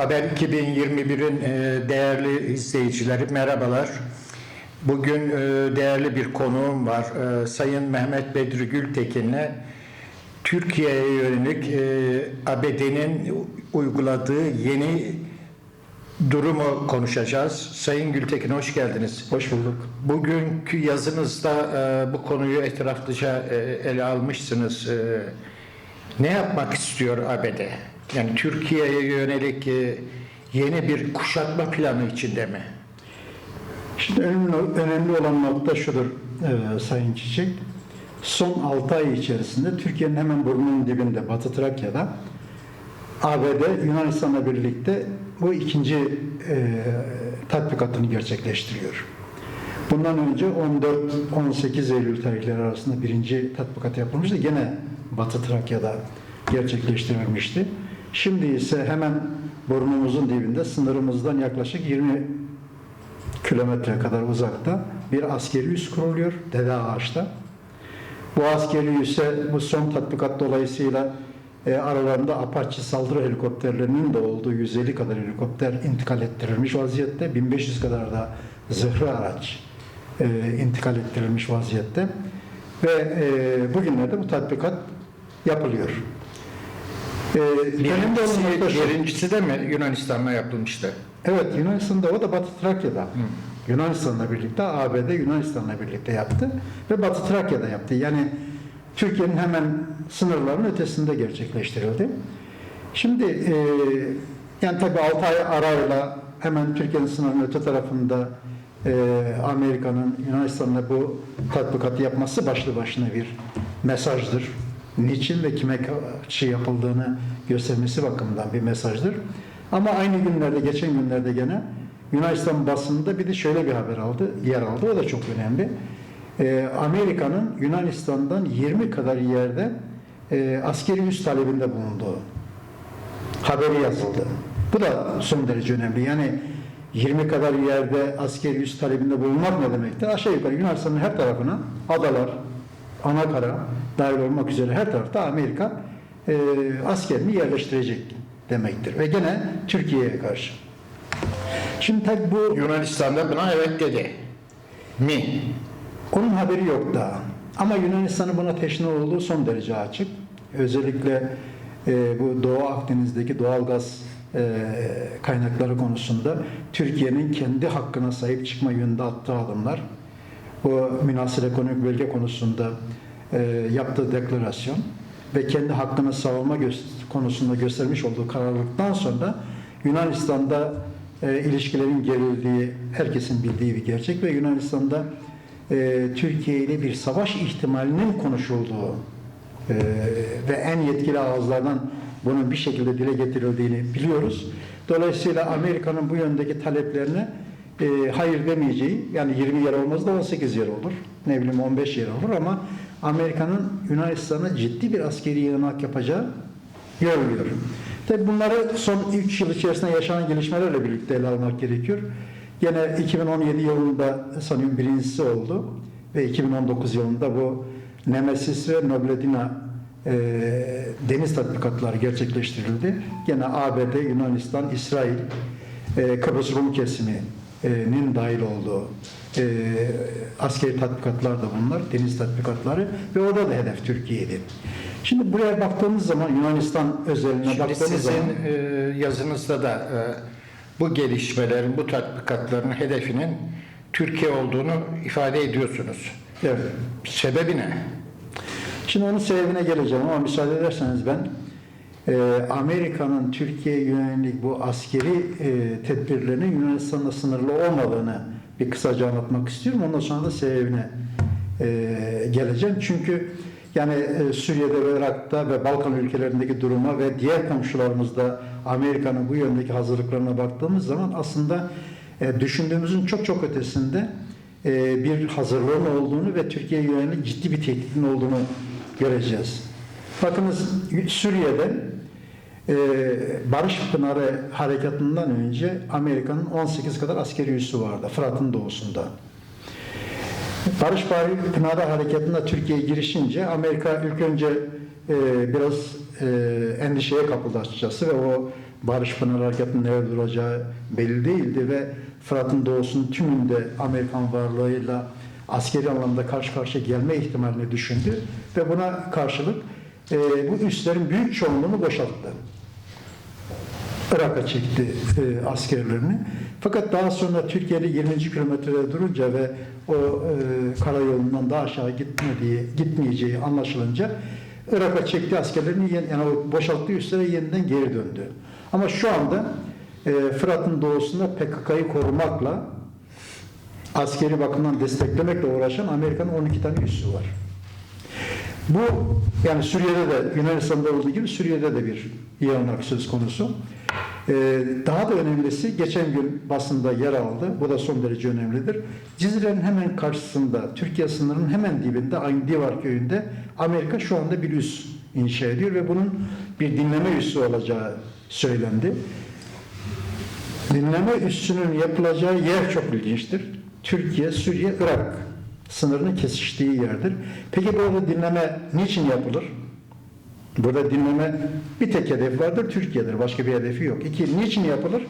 Haber 2021'in e, değerli izleyicileri merhabalar. Bugün e, değerli bir konuğum var. E, Sayın Mehmet Bedri Gültekin'le Türkiye'ye yönelik ABD'nin uyguladığı yeni durumu konuşacağız. Sayın Gültekin hoş geldiniz. Hoş bulduk. Bugünkü yazınızda bu konuyu etraflıca ele almışsınız. Ne yapmak istiyor ABD? Yani Türkiye'ye yönelik e, yeni bir kuşatma planı içinde mi? Şimdi önemli, önemli olan nokta şudur e, Sayın Çiçek. Son 6 ay içerisinde Türkiye'nin hemen burnunun dibinde Batı Trakya'da ABD Yunanistan'la birlikte bu ikinci e, tatbikatını gerçekleştiriyor. Bundan önce 14-18 Eylül tarihleri arasında birinci tatbikat yapılmıştı. Gene Batı Trakya'da gerçekleştirilmişti. Şimdi ise hemen burnumuzun dibinde sınırımızdan yaklaşık 20 kilometre kadar uzakta bir askeri üs kuruluyor Dede Ağaç'ta. Bu askeri üsse bu son tatbikat dolayısıyla e, aralarında Apache saldırı helikopterlerinin de olduğu 150 kadar helikopter intikal ettirilmiş vaziyette. 1500 kadar da zırhlı araç e, intikal ettirilmiş vaziyette. Ve e, bugünlerde bu tatbikat yapılıyor. E, önemli olan nokta Birincisi, şu. birincisi de mi Yunanistan'la yapılmıştı? Evet Yunanistan'da o da Batı Trakya'da. Yunanistan'la birlikte ABD Yunanistan'la birlikte yaptı ve Batı Trakya'da yaptı. Yani Türkiye'nin hemen sınırlarının ötesinde gerçekleştirildi. Şimdi e, yani tabii 6 ay arayla hemen Türkiye'nin sınırının öte tarafında e, Amerika'nın Yunanistan'la bu tatbikatı yapması başlı başına bir mesajdır. Niçin ve kime karşı yapıldığını göstermesi bakımından bir mesajdır. Ama aynı günlerde, geçen günlerde gene Yunanistan basınında bir de şöyle bir haber aldı, yer aldı. O da çok önemli. Ee, Amerika'nın Yunanistan'dan 20 kadar yerde e, askeri üs talebinde bulunduğu haberi yazıldı. Bu da son derece önemli. Yani 20 kadar yerde askeri üs talebinde bulunmak ne demektir? Aşağı yukarı Yunanistan'ın her tarafına adalar, Anakara dahil olmak üzere her tarafta Amerika e, askerini yerleştirecek demektir. Ve gene Türkiye'ye karşı. Şimdi tabi bu Yunanistan'da buna evet dedi. Mi? onun haberi yok daha. Ama Yunanistan'ın buna teşne olduğu son derece açık. Özellikle e, bu Doğu Akdeniz'deki doğalgaz e, kaynakları konusunda Türkiye'nin kendi hakkına sahip çıkma yönünde attığı adımlar. Bu münasır ekonomik bölge konusunda yaptığı deklarasyon ve kendi hakkını savunma konusunda göstermiş olduğu kararlılıktan sonra Yunanistan'da e, ilişkilerin gerildiği herkesin bildiği bir gerçek ve Yunanistan'da e, Türkiye ile bir savaş ihtimalinin konuşulduğu e, ve en yetkili ağızlardan bunun bir şekilde dile getirildiğini biliyoruz. Dolayısıyla Amerika'nın bu yöndeki taleplerine e, hayır demeyeceği, yani 20 yer olmaz da 18 yer olur, ne bileyim 15 yer olur ama Amerika'nın Yunanistan'a ciddi bir askeri yığınak yapacağı görülüyor. Tabi bunları son 3 yıl içerisinde yaşanan gelişmelerle birlikte ele almak gerekiyor. Gene 2017 yılında sanıyorum birincisi oldu ve 2019 yılında bu Nemesis ve Nobledina e, deniz tatbikatları gerçekleştirildi. Gene ABD, Yunanistan, İsrail, e, Kıbrıs Rum kesiminin dahil olduğu e, askeri tatbikatlar da bunlar, deniz tatbikatları ve orada da hedef Türkiye'ydi. Şimdi buraya baktığımız zaman Yunanistan özeline Şimdi baktığımız sizin zaman e, yazınızda da e, bu gelişmelerin, bu tatbikatların hedefinin Türkiye olduğunu ifade ediyorsunuz. evet. Sebebi ne? Şimdi onun sebebine geleceğim ama müsaade ederseniz ben e, Amerika'nın Türkiye'ye yönelik bu askeri e, tedbirlerinin Yunanistan'la sınırlı olmadığını bir kısaca anlatmak istiyorum. Ondan sonra da sebebine e, geleceğim. Çünkü yani e, Suriye'de ve Irak'ta ve Balkan ülkelerindeki duruma ve diğer komşularımızda Amerika'nın bu yöndeki hazırlıklarına baktığımız zaman aslında e, düşündüğümüzün çok çok ötesinde bir hazırlığın olduğunu ve Türkiye'ye yönelik ciddi bir tehditin olduğunu göreceğiz. Bakınız Suriye'de e, Barış Pınarı harekatından önce Amerika'nın 18 kadar askeri üssü vardı Fırat'ın doğusunda. Barış Pınarı harekatında Türkiye'ye girişince Amerika ilk önce e, biraz e, endişeye kapıldı açıkçası ve o Barış Pınar Harekatı'nın nerede duracağı belli değildi ve Fırat'ın doğusunun tümünde Amerikan varlığıyla askeri anlamda karşı karşıya gelme ihtimalini düşündü ve buna karşılık e, bu üslerin büyük çoğunluğunu boşalttı. Irak'a çekti e, askerlerini. Fakat daha sonra Türkiye'de 20. kilometrede durunca ve o e, karayolundan daha aşağı gitmediği, gitmeyeceği anlaşılınca Irak'a çekti askerlerini yani o boşalttığı üslere yeniden geri döndü. Ama şu anda e, Fırat'ın doğusunda PKK'yı korumakla askeri bakımdan desteklemekle uğraşan Amerika'nın 12 tane üssü var. Bu yani Suriye'de de Yunanistan'da olduğu gibi Suriye'de de bir İranak söz konusu. Ee, daha da önemlisi geçen gün basında yer aldı. Bu da son derece önemlidir. Cizre'nin hemen karşısında, Türkiye sınırının hemen dibinde aynı Divar köyünde Amerika şu anda bir üs inşa ediyor ve bunun bir dinleme üssü olacağı söylendi. Dinleme üssünün yapılacağı yer çok ilginçtir. Türkiye, Suriye, Irak sınırının kesiştiği yerdir. Peki burada dinleme niçin yapılır? Burada dinleme bir tek hedef vardır, Türkiye'dir. Başka bir hedefi yok. İki, niçin yapılır?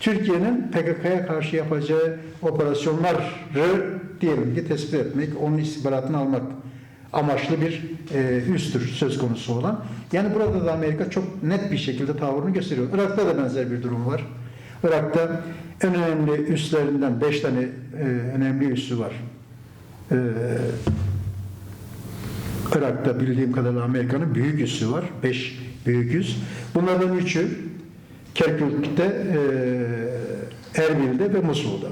Türkiye'nin PKK'ya karşı yapacağı operasyonları diyelim ki tespit etmek, onun istihbaratını almak amaçlı bir e, üstür söz konusu olan. Yani burada da Amerika çok net bir şekilde tavrını gösteriyor. Irak'ta da benzer bir durum var. Irak'ta en önemli üslerinden beş tane e, önemli üssü var. E, Irak'ta bildiğim kadarıyla Amerika'nın büyük üssü var. Beş büyük üs. Bunlardan üçü Kerkük'te, e, Erbil'de ve Musul'da.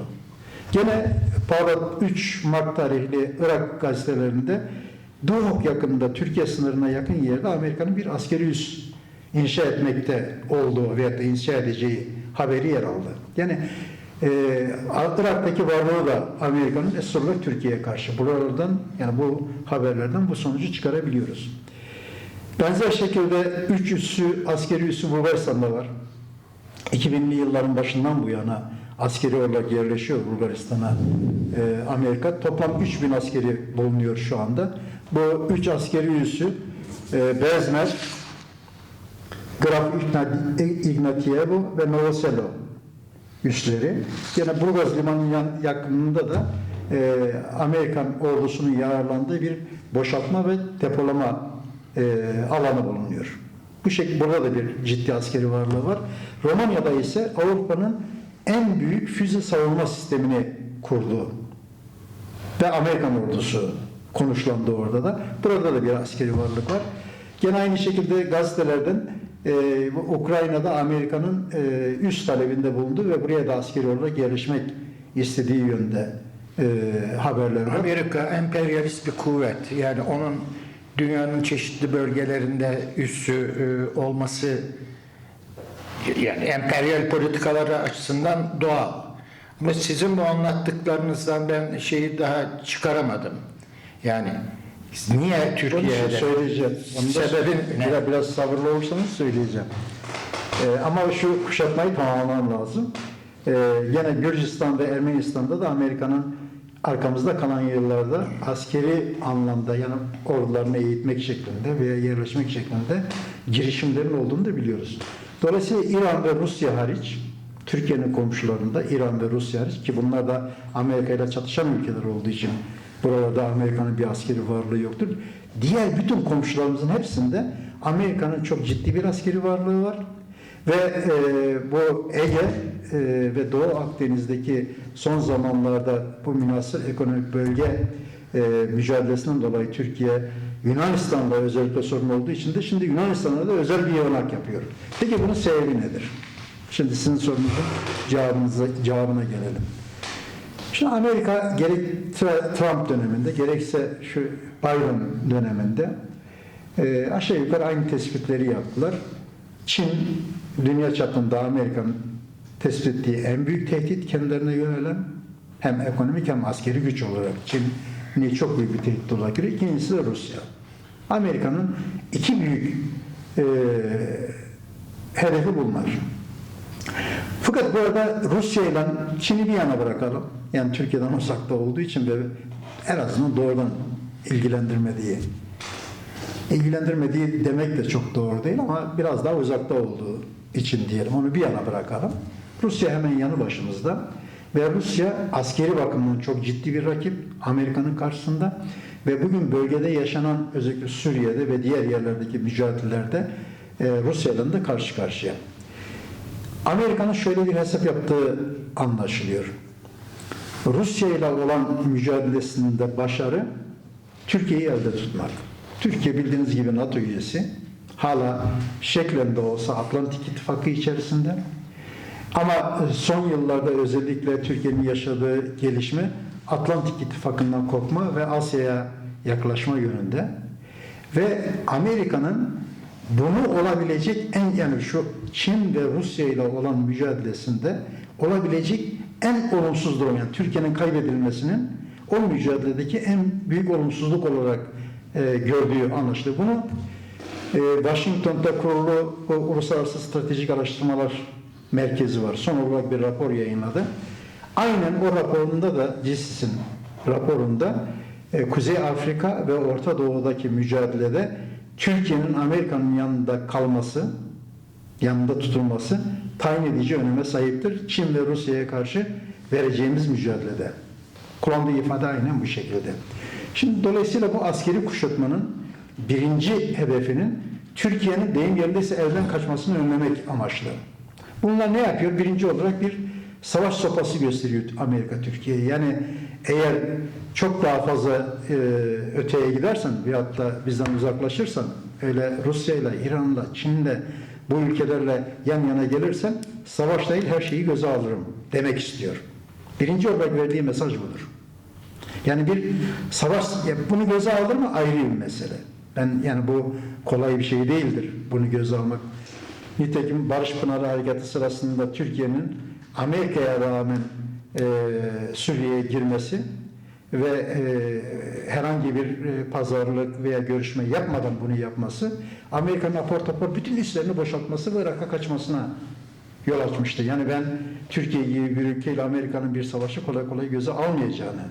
Gene Bağdat 3 Mart tarihli Irak gazetelerinde Duhok yakınında Türkiye sınırına yakın yerde Amerika'nın bir askeri üs inşa etmekte olduğu veya inşa edeceği haberi yer aldı. Yani e, Irak'taki varlığı da Amerika'nın olarak Türkiye'ye karşı. Buralardan yani bu haberlerden bu sonucu çıkarabiliyoruz. Benzer şekilde üç üssü, askeri üssü Bulgaristan'da var. 2000'li yılların başından bu yana askeri olarak yerleşiyor Bulgaristan'a e, Amerika. Toplam 3000 askeri bulunuyor şu anda. Bu üç askeri üssü e, Bezmer, Graf Ignatievo ve Novoselo üsleri. Yine Burgaz Limanı'nın yakınında da e, Amerikan ordusunun yararlandığı bir boşaltma ve depolama e, alanı bulunuyor. Bu şekilde burada da bir ciddi askeri varlığı var. Romanya'da ise Avrupa'nın en büyük füze savunma sistemini kurdu. Ve Amerikan ordusu konuşlandı orada da. Burada da bir askeri varlık var. Gene aynı şekilde gazetelerden e, Ukrayna'da Amerika'nın e, üst talebinde bulundu ve buraya da askeri olarak yerleşmek istediği yönde e, haberler var. Amerika emperyalist bir kuvvet. Yani onun dünyanın çeşitli bölgelerinde üssü e, olması yani emperyal politikaları açısından doğal. Ama sizin bu anlattıklarınızdan ben şeyi daha çıkaramadım. Yani niye Türkiye'de? söyleyeceğim. Onu da Sebebin biraz, biraz sabırlı olursanız söyleyeceğim. Ee, ama şu kuşatmayı tamamlamam lazım. Ee, gene Gürcistan ve Ermenistan'da da Amerika'nın arkamızda kalan yıllarda askeri anlamda yani ordularını eğitmek şeklinde veya yerleşmek şeklinde girişimlerin olduğunu da biliyoruz. Dolayısıyla İran ve Rusya hariç Türkiye'nin komşularında İran ve Rusya hariç ki bunlar da Amerika ile çatışan ülkeler olduğu için buralarda Amerika'nın bir askeri varlığı yoktur. Diğer bütün komşularımızın hepsinde Amerika'nın çok ciddi bir askeri varlığı var. Ve e, bu Ege e, ve Doğu Akdeniz'deki son zamanlarda bu münasır ekonomik bölge e, mücadelesinden dolayı Türkiye Yunanistan'da özellikle sorun olduğu için de şimdi Yunanistan'a da özel bir yığınak yapıyor. Peki bunun sebebi nedir? Şimdi sizin sorunuzun cevabınıza, cevabına gelelim. Şimdi Amerika gerek Trump döneminde gerekse şu Biden döneminde e, aşağı yukarı aynı tespitleri yaptılar. Çin dünya çapında Amerika'nın tespit ettiği en büyük tehdit kendilerine yönelen hem ekonomik hem askeri güç olarak Çin'i çok büyük bir tehdit olarak görüyor. İkincisi de Rusya. Amerika'nın iki büyük e, hedefi bunlar. Fakat bu arada Rusya ile Çin'i bir yana bırakalım. Yani Türkiye'den uzakta olduğu için ve en azından doğrudan ilgilendirmediği. İlgilendirmediği demek de çok doğru değil ama biraz daha uzakta olduğu için diyelim onu bir yana bırakalım. Rusya hemen yanı başımızda ve Rusya askeri bakımdan çok ciddi bir rakip Amerika'nın karşısında ve bugün bölgede yaşanan özellikle Suriye'de ve diğer yerlerdeki mücadelelerde e, Rusya'dan da karşı karşıya. Amerika'nın şöyle bir hesap yaptığı anlaşılıyor. Rusya ile olan mücadelesinde başarı Türkiye'yi elde tutmak. Türkiye bildiğiniz gibi NATO üyesi. Hala şeklen de olsa Atlantik İttifakı içerisinde. Ama son yıllarda özellikle Türkiye'nin yaşadığı gelişme Atlantik İttifakı'ndan kopma ve Asya'ya yaklaşma yönünde. Ve Amerika'nın bunu olabilecek en yani şu Çin ve Rusya ile olan mücadelesinde olabilecek en olumsuz durum yani Türkiye'nin kaybedilmesinin o mücadeledeki en büyük olumsuzluk olarak e, gördüğü anlaşılıyor. Bunu e, Washington'da kurulu o Uluslararası Stratejik Araştırmalar Merkezi var. Son olarak bir rapor yayınladı. Aynen o raporunda da CISIS'in raporunda e, Kuzey Afrika ve Orta Doğu'daki mücadelede Türkiye'nin Amerika'nın yanında kalması, yanında tutulması tayin edici öneme sahiptir. Çin ve Rusya'ya karşı vereceğimiz mücadelede. Kullandığı ifade aynen bu şekilde. Şimdi dolayısıyla bu askeri kuşatmanın birinci hedefinin Türkiye'nin deyim yerindeyse elden kaçmasını önlemek amaçlı. Bunlar ne yapıyor? Birinci olarak bir savaş sopası gösteriyor Amerika Türkiye'ye. Yani eğer çok daha fazla e, öteye gidersen veyahut da bizden uzaklaşırsan öyle Rusya'yla, İran'la, Çin'le bu ülkelerle yan yana gelirsen savaş değil her şeyi göze alırım demek istiyor. Birinci olarak verdiği mesaj budur. Yani bir savaş, bunu göze alır mı ayrı bir mesele. Ben yani bu kolay bir şey değildir bunu göze almak. Nitekim Barış Pınarı Harekatı sırasında Türkiye'nin Amerika'ya rağmen e, Suriye'ye girmesi ve e, herhangi bir e, pazarlık veya görüşme yapmadan bunu yapması Amerika'nın apar topar bütün üslerini boşaltması ve Irak'a kaçmasına yol açmıştı. Yani ben Türkiye gibi bir ülkeyle Amerika'nın bir savaşı kolay kolay göze almayacağını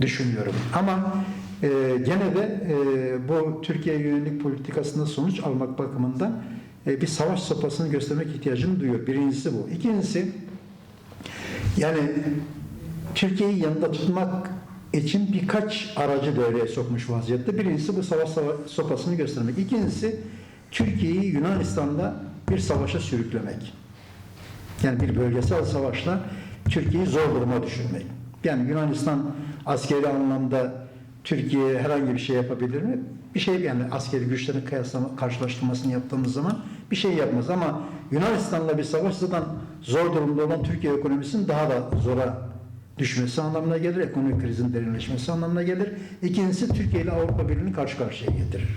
düşünüyorum. Ama e, gene de e, bu Türkiye yönelik politikasında sonuç almak bakımından e, bir savaş sopasını göstermek ihtiyacını duyuyor. Birincisi bu. İkincisi yani Türkiye'yi yanında tutmak için birkaç aracı devreye sokmuş vaziyette. Birincisi bu savaş sava- sopasını göstermek. İkincisi Türkiye'yi Yunanistan'da bir savaşa sürüklemek. Yani bir bölgesel savaşla Türkiye'yi zor duruma düşürmek. Yani Yunanistan askeri anlamda Türkiye'ye herhangi bir şey yapabilir mi? Bir şey yani askeri güçlerin kıyaslama, karşılaştırmasını yaptığımız zaman bir şey yapmaz ama Yunanistan'la bir savaş zaten zor durumda olan Türkiye ekonomisinin daha da zora düşmesi anlamına gelir. Ekonomik krizin derinleşmesi anlamına gelir. İkincisi Türkiye ile Avrupa Birliği'ni karşı karşıya getirir.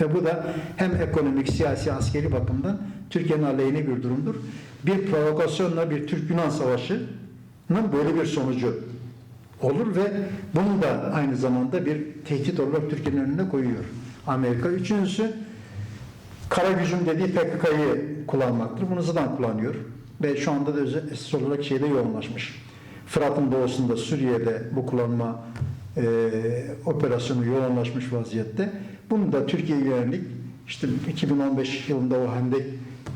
Ve bu da hem ekonomik, siyasi, askeri bakımdan Türkiye'nin aleyhine bir durumdur. Bir provokasyonla bir Türk-Yunan savaşının böyle bir sonucu olur ve bunu da aynı zamanda bir tehdit olarak Türkiye'nin önüne koyuyor Amerika. Üçüncüsü kara gücün dediği PKK'yı kullanmaktır. Bunu zaten kullanıyor ve şu anda da esas olarak şeyde yoğunlaşmış. Fırat'ın doğusunda Suriye'de bu kullanma e, operasyonu yoğunlaşmış vaziyette. Bunu da Türkiye'ye yönelik işte 2015 yılında o Hendek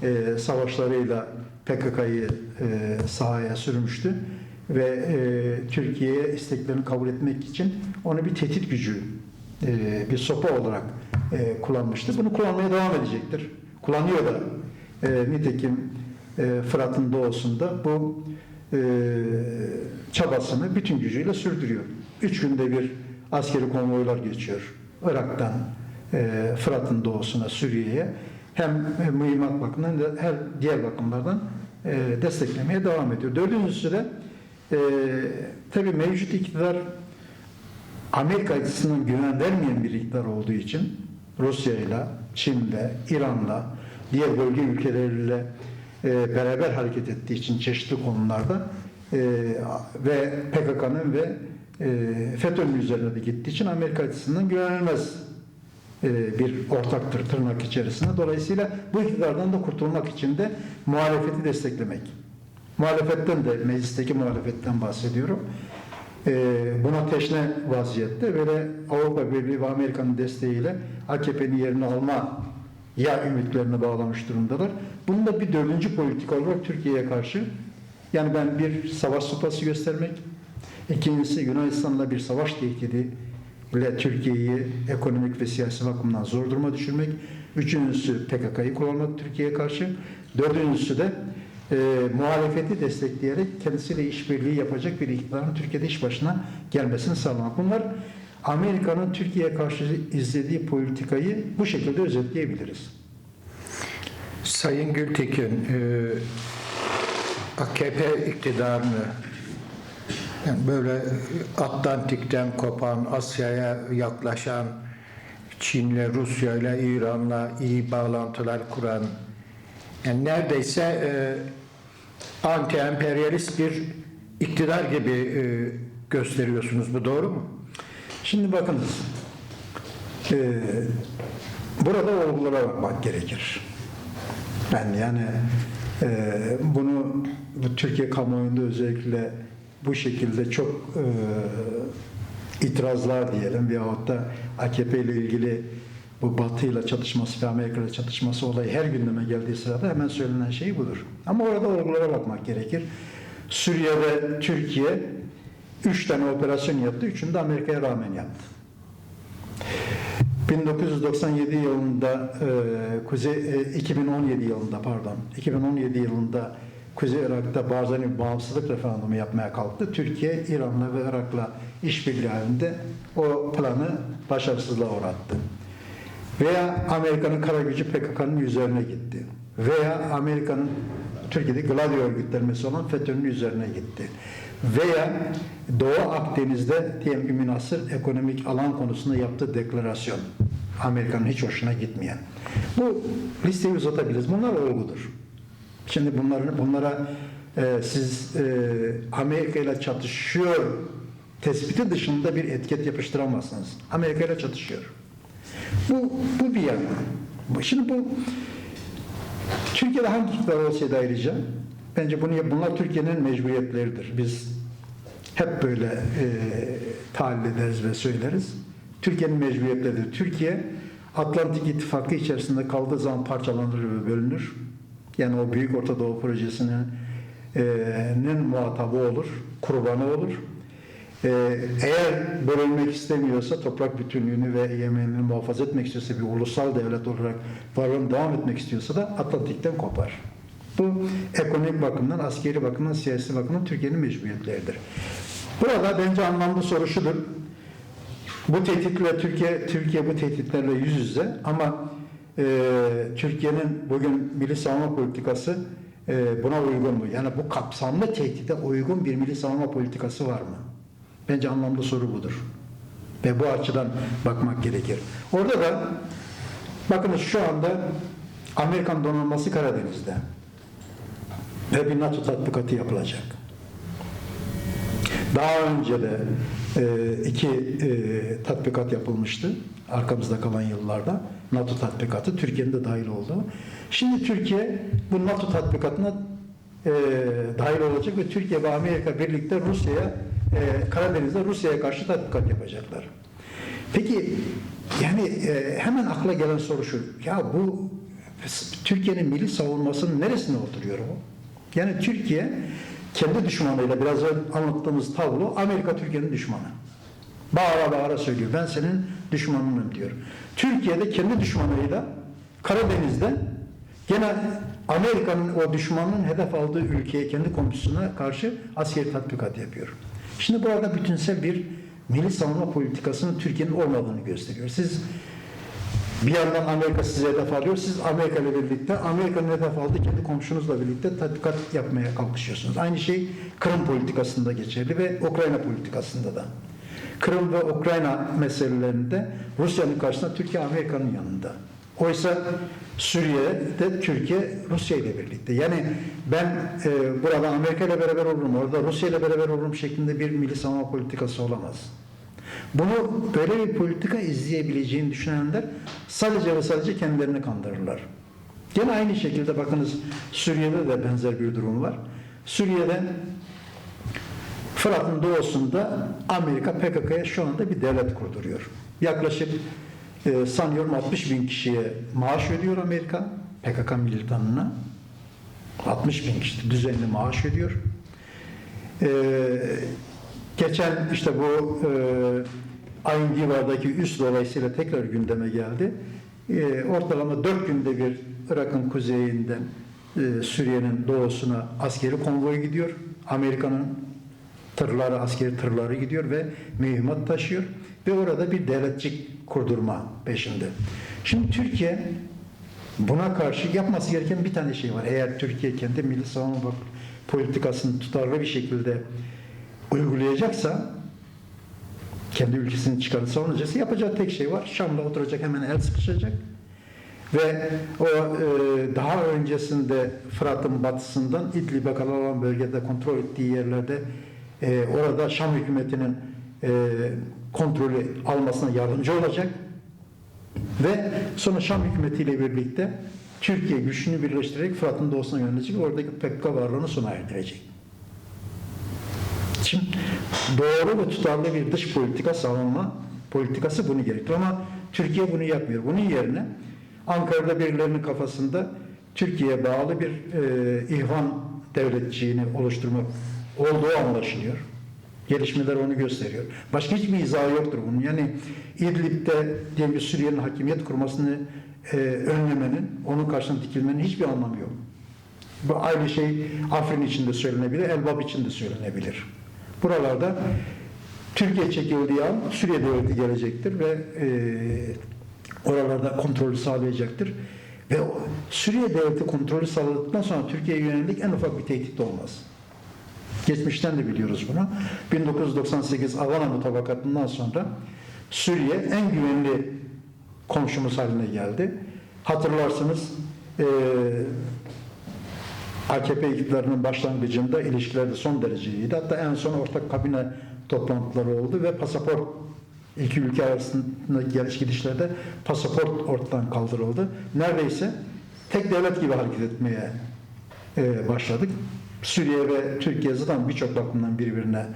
e, savaşlarıyla PKK'yı e, sahaya sürmüştü ve e, Türkiye'ye isteklerini kabul etmek için onu bir tehdit gücü, e, bir sopa olarak e, kullanmıştı. Bunu kullanmaya devam edecektir. Kullanıyor da. E, nitekim e, Fırat'ın doğusunda bu e, çabasını bütün gücüyle sürdürüyor. Üç günde bir askeri konvoylar geçiyor. Irak'tan e, Fırat'ın doğusuna, Suriye'ye hem e, mühimmat bakımından hem de her diğer bakımlardan e, desteklemeye devam ediyor. Dördüncüsü de e, tabii mevcut iktidar Amerika açısından güven vermeyen bir iktidar olduğu için Rusya'yla, Çin'le, İran'la, diğer bölge ülkeleriyle e, beraber hareket ettiği için çeşitli konularda e, ve PKK'nın ve e, FETÖ'nün üzerine de gittiği için Amerika açısından güvenilmez e, bir ortaktır tırnak içerisinde. Dolayısıyla bu iktidardan da kurtulmak için de muhalefeti desteklemek. Muhalefetten de meclisteki muhalefetten bahsediyorum. Ee, buna teşne vaziyette böyle Avrupa Birliği ve Amerika'nın desteğiyle AKP'nin yerini alma ya ümitlerini bağlamış durumdalar. Bunun da bir dördüncü politika olarak Türkiye'ye karşı yani ben bir savaş sopası göstermek, ikincisi Yunanistan'la bir savaş tehdidi ile Türkiye'yi ekonomik ve siyasi bakımdan zor duruma düşürmek, üçüncüsü PKK'yı kullanmak Türkiye'ye karşı, dördüncüsü de e, muhalefeti destekleyerek kendisiyle işbirliği yapacak bir iktidarın Türkiye'de iş başına gelmesini sağlamak. Bunlar Amerika'nın Türkiye'ye karşı izlediği politikayı bu şekilde özetleyebiliriz. Sayın Gültekin, e, AKP iktidarını yani böyle Atlantik'ten kopan, Asya'ya yaklaşan, Çin'le, Rusya'yla, İran'la iyi bağlantılar kuran, yani neredeyse e, anti-emperyalist bir iktidar gibi e, gösteriyorsunuz. Bu doğru mu? Şimdi bakınız, e, burada olgulara bakmak gerekir. Ben yani e, bunu bu Türkiye kamuoyunda özellikle bu şekilde çok e, itirazlar diyelim veyahut da AKP ile ilgili bu Batı ile çatışması ve Amerika ile çatışması olayı her gündeme geldiği sırada hemen söylenen şey budur. Ama orada olgulara bakmak gerekir. Suriye'de Türkiye üç tane operasyon yaptı. Üçünü de Amerika'ya rağmen yaptı. 1997 yılında e, Kuzey e, 2017 yılında pardon 2017 yılında Kuzey Irak'ta Barzani bağımsızlık referandumu yapmaya kalktı. Türkiye İran'la ve Irak'la işbirliği halinde o planı başarısızlığa uğrattı. Veya Amerika'nın kara gücü PKK'nın üzerine gitti. Veya Amerika'nın Türkiye'de Gladio örgütlenmesi olan FETÖ'nün üzerine gitti. Veya Doğu Akdeniz'de diyelim ki münasır ekonomik alan konusunda yaptığı deklarasyon. Amerika'nın hiç hoşuna gitmeyen. Bu listeyi uzatabiliriz. Bunlar olgudur. Şimdi bunların bunlara e, siz e, Amerika ile çatışıyor tespiti dışında bir etiket yapıştıramazsınız. Amerika ile çatışıyor. Bu, bu bir yana. Şimdi bu Türkiye'de hangi iktidar olsaydı ayrıca bence bunu bunlar Türkiye'nin mecburiyetleridir. Biz hep böyle e, tahlil ederiz ve söyleriz. Türkiye'nin mecburiyetleridir. Türkiye Atlantik İttifakı içerisinde kaldığı zaman parçalanır ve bölünür. Yani o Büyük Orta Doğu Projesi'nin e, muhatabı olur, kurbanı olur. Ee, eğer bölünmek istemiyorsa, toprak bütünlüğünü ve egemenliğini muhafaza etmek istiyorsa, bir ulusal devlet olarak varlığını devam etmek istiyorsa da Atlantik'ten kopar. Bu ekonomik bakımdan, askeri bakımdan, siyasi bakımdan Türkiye'nin mecburiyetleridir. Burada bence anlamlı soru şudur. Bu tehditle Türkiye, Türkiye bu tehditlerle yüz yüze ama e, Türkiye'nin bugün milli savunma politikası e, buna uygun mu? Yani bu kapsamlı tehdide uygun bir milli savunma politikası var mı? Bence anlamlı soru budur. Ve bu açıdan bakmak gerekir. Orada da bakınız şu anda Amerikan donanması Karadeniz'de ve bir NATO tatbikatı yapılacak. Daha önce de e, iki e, tatbikat yapılmıştı arkamızda kalan yıllarda. NATO tatbikatı Türkiye'nin de dahil oldu. Şimdi Türkiye bu NATO tatbikatına e, dahil olacak ve Türkiye ve Amerika birlikte Rusya'ya e, Karadeniz'de Rusya'ya karşı tatbikat yapacaklar. Peki yani e, hemen akla gelen soru şu. Ya bu Türkiye'nin milli savunmasının neresine oturuyor o? Yani Türkiye kendi düşmanıyla biraz anlattığımız tablo Amerika Türkiye'nin düşmanı. Bağıra bağıra söylüyor. Ben senin düşmanınım diyor. Türkiye'de kendi düşmanıyla Karadeniz'de gene Amerika'nın o düşmanın hedef aldığı ülkeye, kendi komşusuna karşı askeri tatbikat yapıyor. Şimdi burada bütünsel bir milli savunma politikasının Türkiye'nin olmadığını gösteriyor. Siz bir yandan Amerika size hedef alıyor. Siz Amerika ile birlikte Amerika'nın hedef aldığı kendi komşunuzla birlikte tatbikat yapmaya kalkışıyorsunuz. Aynı şey Kırım politikasında geçerli ve Ukrayna politikasında da. Kırım ve Ukrayna meselelerinde Rusya'nın karşısında Türkiye Amerika'nın yanında. Oysa Suriye'de Türkiye Rusya ile birlikte. Yani ben e, burada Amerika ile beraber olurum, orada Rusya ile beraber olurum şeklinde bir milli savunma politikası olamaz. Bunu böyle bir politika izleyebileceğini düşünenler sadece ve sadece kendilerini kandırırlar. Gene aynı şekilde bakınız Suriye'de de benzer bir durum var. Suriye'de Fırat'ın doğusunda Amerika PKK'ya şu anda bir devlet kurduruyor. Yaklaşık e, sanıyorum 60 bin kişiye maaş ödüyor Amerika PKK militanına. 60 bin kişi düzenli maaş ödüyor. E, geçen işte bu e, ayın civardaki üst dolayısıyla tekrar gündeme geldi. E, ortalama 4 günde bir Irak'ın kuzeyinden e, Suriye'nin doğusuna askeri konvoy gidiyor. Amerika'nın tırları, askeri tırları gidiyor ve mühimmat taşıyor ve orada bir devletçik kurdurma peşinde. Şimdi Türkiye buna karşı yapması gereken bir tane şey var. Eğer Türkiye kendi milli savunma politikasını tutarlı bir şekilde uygulayacaksa kendi ülkesinin çıkarını savunacaksa yapacağı tek şey var. Şam'la oturacak hemen el sıkışacak ve o e, daha öncesinde Fırat'ın batısından İdlib'e kadar olan bölgede kontrol ettiği yerlerde e, orada Şam hükümetinin e, kontrolü almasına yardımcı olacak ve sonra Şam hükümetiyle birlikte Türkiye güçünü birleştirerek Fırat'ın doğusuna yönelecek oradaki PKK varlığını sona erdirecek. Şimdi doğru ve tutarlı bir dış politika savunma politikası bunu gerektiriyor ama Türkiye bunu yapmıyor. Bunun yerine Ankara'da birilerinin kafasında Türkiye'ye bağlı bir e, ihvan devletçiğini oluşturmak olduğu anlaşılıyor. Gelişmeler onu gösteriyor. Başka hiçbir izahı yoktur bunun. Yani İdlib'de diyelim ki Suriye'nin hakimiyet kurmasını e, önlemenin, onun karşısına dikilmenin hiçbir anlamı yok. Bu aynı şey Afrin için de söylenebilir, Elbap için de söylenebilir. Buralarda Türkiye çekildiği an Suriye devleti gelecektir ve e, oralarda kontrolü sağlayacaktır. Ve Suriye devleti kontrolü sağladıktan sonra Türkiye'ye yönelik en ufak bir tehdit olmaz. Geçmişten de biliyoruz bunu. 1998 Havana mutabakatından sonra Suriye en güvenli komşumuz haline geldi. Hatırlarsınız eee AKP iktidarının başlangıcında ilişkiler de son derece iyiydi. Hatta en son ortak kabine toplantıları oldu ve pasaport iki ülke arasındaki geliş gidişlerde pasaport ortadan kaldırıldı. Neredeyse tek devlet gibi hareket etmeye e, başladık. Suriye ve Türkiye zaten birçok bakımdan birbirine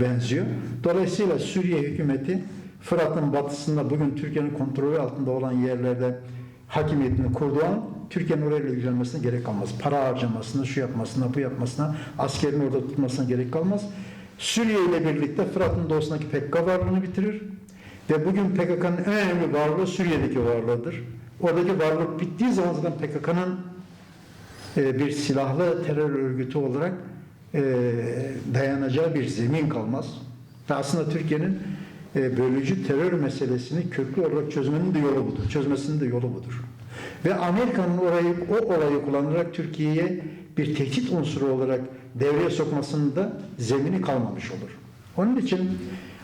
benziyor. Dolayısıyla Suriye hükümeti Fırat'ın batısında bugün Türkiye'nin kontrolü altında olan yerlerde hakimiyetini kurduğu an Türkiye'nin orayla ilgilenmesine gerek kalmaz. Para harcamasına, şu yapmasına, bu yapmasına, askerin orada tutmasına gerek kalmaz. Suriye ile birlikte Fırat'ın doğusundaki PKK varlığını bitirir. Ve bugün PKK'nın en önemli varlığı Suriye'deki varlığıdır. Oradaki varlık bittiği zaman zaten PKK'nın bir silahlı terör örgütü olarak e, dayanacağı bir zemin kalmaz. Ve aslında Türkiye'nin e, bölücü terör meselesini köklü olarak çözmenin de yolu budur. Çözmesinin de yolu budur. Ve Amerika'nın orayı, o olayı kullanarak Türkiye'ye bir tehdit unsuru olarak devreye sokmasının da zemini kalmamış olur. Onun için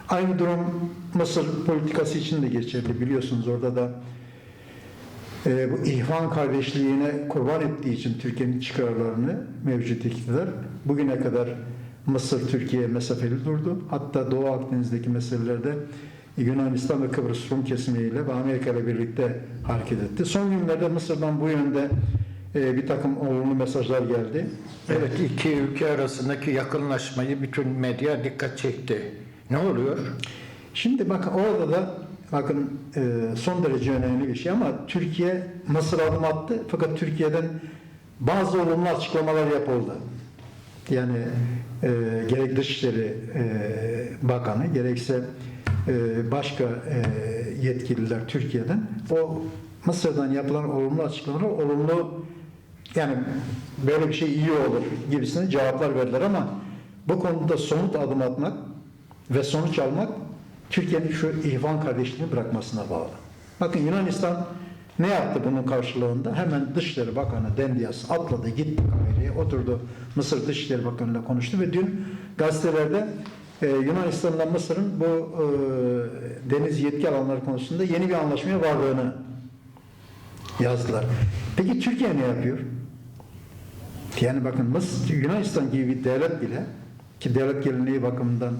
aynı durum Mısır politikası için de geçerli. Biliyorsunuz orada da e, bu ihvan kardeşliğine kurban ettiği için Türkiye'nin çıkarlarını mevcut iktidar bugüne kadar Mısır Türkiye'ye mesafeli durdu. Hatta Doğu Akdeniz'deki meselelerde Yunanistan ve Kıbrıs Rum kesimiyle ve Amerika ile birlikte hareket etti. Son günlerde Mısır'dan bu yönde e, bir takım olumlu mesajlar geldi. Evet iki ülke arasındaki yakınlaşmayı bütün medya dikkat çekti. Ne oluyor? Şimdi bakın orada da bakın e, son derece önemli bir şey ama Türkiye Mısır adım attı fakat Türkiye'den bazı olumlu açıklamalar yapıldı. Yani e, gerek Dışişleri e, Bakanı gerekse e, başka e, yetkililer Türkiye'den o Mısır'dan yapılan olumlu açıklamalar olumlu yani böyle bir şey iyi olur gibisine cevaplar verdiler ama bu konuda somut adım atmak ve sonuç almak Türkiye'nin şu ihvan kardeşliğini bırakmasına bağlı. Bakın Yunanistan ne yaptı bunun karşılığında? Hemen Dışişleri Bakanı Dendias atladı gitti Kahire'ye oturdu Mısır Dışişleri Bakanı'yla konuştu ve dün gazetelerde e, Yunanistan'la Mısır'ın bu e, deniz yetki alanları konusunda yeni bir anlaşmaya vardığını yazdılar. Peki Türkiye ne yapıyor? Yani bakın Mısır, Yunanistan gibi bir devlet bile ki devlet geleneği bakımından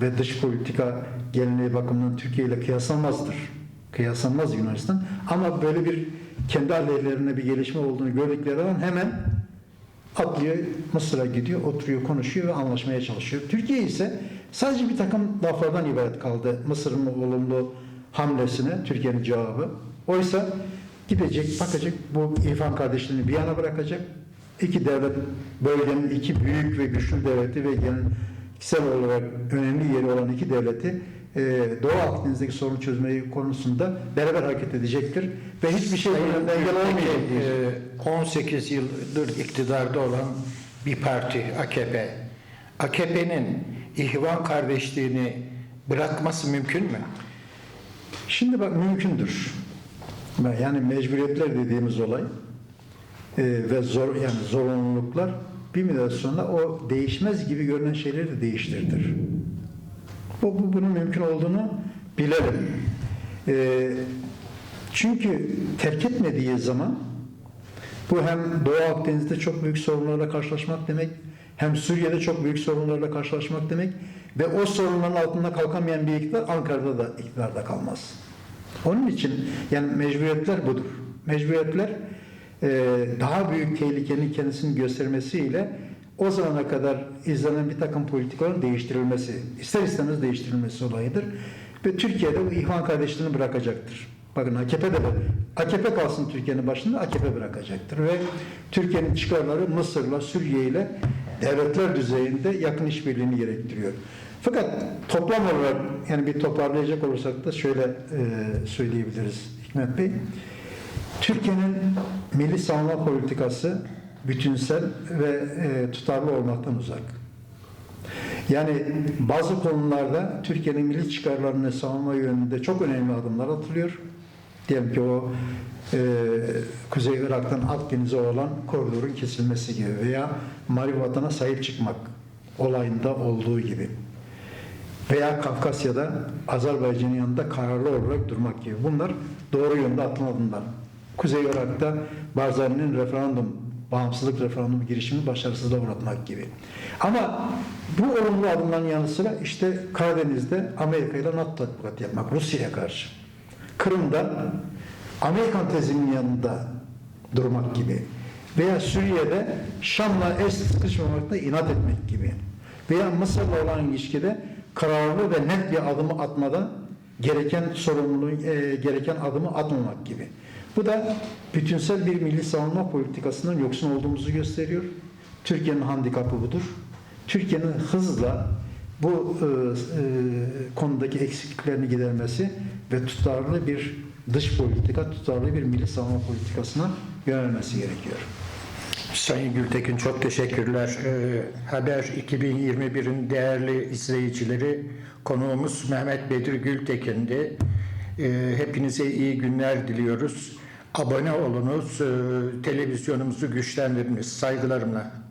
ve dış politika geleneği bakımından Türkiye ile kıyaslanmazdır. Kıyaslanmaz Yunanistan. Ama böyle bir kendi aleyhlerine bir gelişme olduğunu gördükleri an hemen atlıyor Mısır'a gidiyor, oturuyor, konuşuyor ve anlaşmaya çalışıyor. Türkiye ise sadece bir takım laflardan ibaret kaldı Mısır'ın olumlu hamlesine Türkiye'nin cevabı. Oysa gidecek, bakacak bu İrfan kardeşlerini bir yana bırakacak. İki devlet, bölgenin iki büyük ve güçlü devleti ve geleneksel olarak önemli yeri olan iki devleti e, Doğu Akdeniz'deki sorun çözmeyi konusunda beraber hareket edecektir. Ve hiçbir şey önünde engel olmayacak. Ee, 18 yıldır iktidarda olan bir parti AKP. AKP'nin ihvan kardeşliğini bırakması mümkün mü? Şimdi bak mümkündür. Yani mecburiyetler dediğimiz olay e, ve zor yani zorunluluklar bir müddet sonra o değişmez gibi görünen şeyleri de değiştirdir. Bu, bu bunun mümkün olduğunu bilelim. E, çünkü terk etmediği zaman bu hem Doğu Akdeniz'de çok büyük sorunlarla karşılaşmak demek, hem Suriye'de çok büyük sorunlarla karşılaşmak demek ve o sorunların altında kalkamayan bir iktidar Ankara'da da iktidarda kalmaz. Onun için yani mecburiyetler budur. Mecburiyetler daha büyük tehlikenin kendisini göstermesiyle o zamana kadar izlenen bir takım politikaların değiştirilmesi, ister istemez değiştirilmesi olayıdır. Ve Türkiye'de bu ihvan kardeşliğini bırakacaktır. Bakın AKP de AKP kalsın Türkiye'nin başında AKP bırakacaktır ve Türkiye'nin çıkarları Mısır'la Suriye ile devletler düzeyinde yakın işbirliğini gerektiriyor. Fakat toplam olarak yani bir toparlayacak olursak da şöyle e, söyleyebiliriz Hikmet Bey. Türkiye'nin milli savunma politikası bütünsel ve e, tutarlı olmaktan uzak. Yani bazı konularda Türkiye'nin milli çıkarlarını savunma yönünde çok önemli adımlar atılıyor. Diyelim ki o e, Kuzey Irak'tan Akdeniz'e olan koridorun kesilmesi gibi veya Mali Vatan'a sahip çıkmak olayında olduğu gibi. Veya Kafkasya'da Azerbaycan'ın yanında kararlı olarak durmak gibi. Bunlar doğru yönde atılan adımlar. Kuzey Irak'ta Barzani'nin referandum, bağımsızlık referandumu girişimini başarısızlığa uğratmak gibi. Ama bu olumlu adımların yanı sıra işte Karadeniz'de Amerika ile NATO tatbikatı yapmak Rusya'ya karşı. Kırım'da Amerikan tezinin yanında durmak gibi. Veya Suriye'de Şam'la eş sıkışmamakta inat etmek gibi. Veya Mısır'la olan ilişkide kararlı ve net bir adımı atmadan gereken sorumluluğu, e, gereken adımı atmamak gibi. Bu da bütünsel bir milli savunma politikasından yoksun olduğumuzu gösteriyor. Türkiye'nin handikapı budur. Türkiye'nin hızla bu e, e, konudaki eksikliklerini gidermesi ve tutarlı bir dış politika, tutarlı bir milli savunma politikasına yönelmesi gerekiyor. Sayın Gültekin çok teşekkürler. Ee, Haber 2021'in değerli izleyicileri konuğumuz Mehmet Bedri Gültekin'di. Ee, hepinize iyi günler diliyoruz. Abone olunuz, ee, televizyonumuzu güçlendiriniz. Saygılarımla.